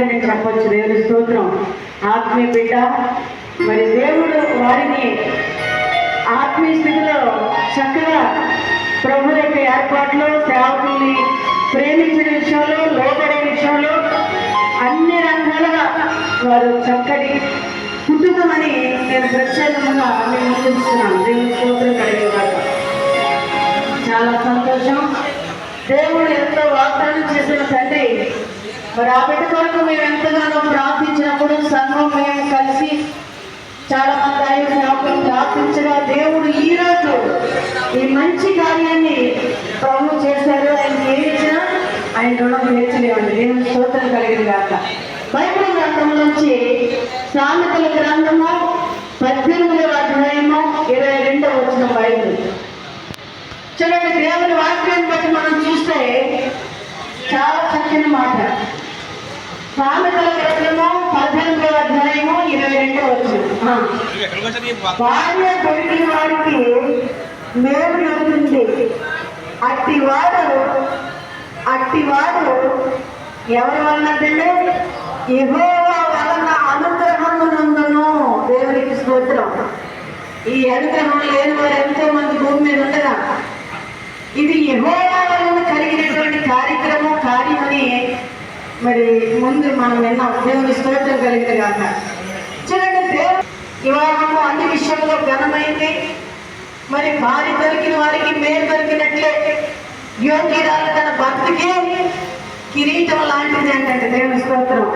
అని నేను చెప్పొచ్చు. దేవుని స్తోత్రం. ఆత్మీయ బిడ్డ మరి దేవుడు వారిని ఆత్మీయ స్థితిలో చక్కగా ప్రభు యొక్క ఏర్పాట్లు సేవకుల్ని ప్రేమించిన విషయంలో లోపడే విషయంలో అన్ని రంగాలుగా వారు చక్కటి కుటుంబమని నేను ప్రత్యేకంగా నేను చూస్తున్నాను దేవుని స్తోత్రం కలిగేవారు చాలా సంతోషం. దేవుడు ఎంతో వాగ్దానం చేసిన తండ్రి మరి ఆ బిడ్డ కొరకు మేము ఎంతగానో ప్రార్థించినప్పుడు సంఘం మేము కలిసి చాలా మంది ఆయన సేవకులు ప్రార్థించగా దేవుడు ఈరోజు ఈ మంచి కార్యాన్ని ప్రభు చేశారు ఆయన ఏడిచినా ఆయన రుణం తీర్చలేమండి. దేవుని స్తోత్రం కలిగిన కాక బైబిల్ గ్రంథం నుంచి సామెతల గ్రంథము పద్దెనిమిదవ అధ్యాయము ఇరవై రెండవ వచ్చిన బైబిల్. చూడండి దేవుని వాక్యాన్ని బట్టి మనం చూస్తే సామెతల గ్రంథము పద్దెనిమిదవ అధ్యాయము ఇరవై రెండవ వచ్చిన భార్య దొరికిన వారికి మేలు జరుగుతుంది. అట్టివాడు అట్టివాడు ఎవరి వలనంటే యెహోవా వలన అనుగ్రహమునందును దేవునికి స్తోత్రం. ఈ అనుగ్రహం లేని వారు ఎంతో మంది భూమి మరి ముందు మనం నిన్న దేవుని స్తోత్రం కలిగితే కాక చూడండి దేవుడు వివాహము అన్ని విషయంలో ఘనమైంది. మరి భార్య దొరికిన వారికి మేలు దొరికినట్లే. యోగ్యురాలు తన భర్తకే కిరీటం లాంటిది ఏంటంటే దేవుని స్తోత్రం.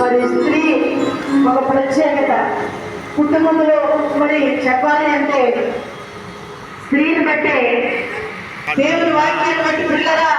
మరి స్త్రీ ఒక ప్రత్యేకత. కుటుంబంలో మరి చెప్పాలి అంటే స్త్రీని బట్టే దేవుని వాక్యాన్ని బట్టి పిల్లరా